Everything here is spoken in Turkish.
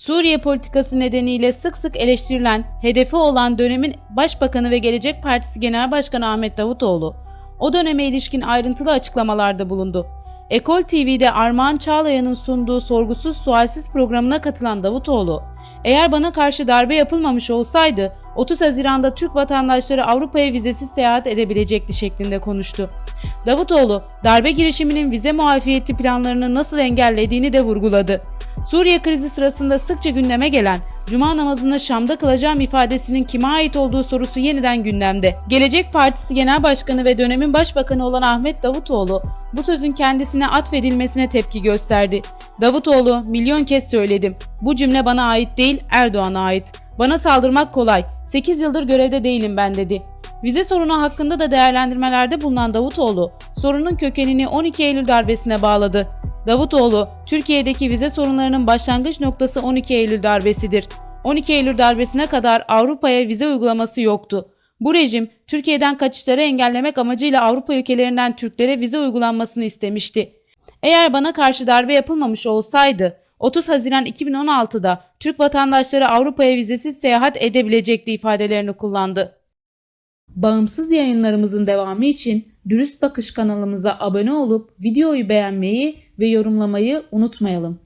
Suriye politikası nedeniyle sık sık eleştirilen, hedefi olan dönemin Başbakanı ve Gelecek Partisi Genel Başkanı Ahmet Davutoğlu, o döneme ilişkin ayrıntılı açıklamalarda bulundu. Ekol TV'de Armağan Çağlayan'ın sunduğu sorgusuz sualsiz programına katılan Davutoğlu, eğer bana karşı darbe yapılmamış olsaydı 30 Haziran'da Türk vatandaşları Avrupa'ya vizesiz seyahat edebilecekti şeklinde konuştu. Davutoğlu, darbe girişiminin vize muafiyeti planlarını nasıl engellediğini de vurguladı. Suriye krizi sırasında sıkça gündeme gelen Cuma namazını Şam'da kılacağım ifadesinin kime ait olduğu sorusu yeniden gündemde. Gelecek Partisi Genel Başkanı ve dönemin Başbakanı olan Ahmet Davutoğlu bu sözün kendisine atfedilmesine tepki gösterdi. Davutoğlu milyon kez söyledim. Bu cümle bana ait değil Erdoğan'a ait. Bana saldırmak kolay. 8 yıldır görevde değilim ben dedi. Vize sorunu hakkında da değerlendirmelerde bulunan Davutoğlu, sorunun kökenini 12 Eylül darbesine bağladı. Davutoğlu, Türkiye'deki vize sorunlarının başlangıç noktası 12 Eylül darbesidir. 12 Eylül darbesine kadar Avrupa'ya vize uygulaması yoktu. Bu rejim Türkiye'den kaçışları engellemek amacıyla Avrupa ülkelerinden Türklere vize uygulanmasını istemişti. Eğer bana karşı darbe yapılmamış olsaydı 30 Haziran 2016'da Türk vatandaşları Avrupa'ya vizesiz seyahat edebilecekti ifadelerini kullandı. Bağımsız yayınlarımızın devamı için Dürüst Bakış kanalımıza abone olup videoyu beğenmeyi ve yorumlamayı unutmayalım.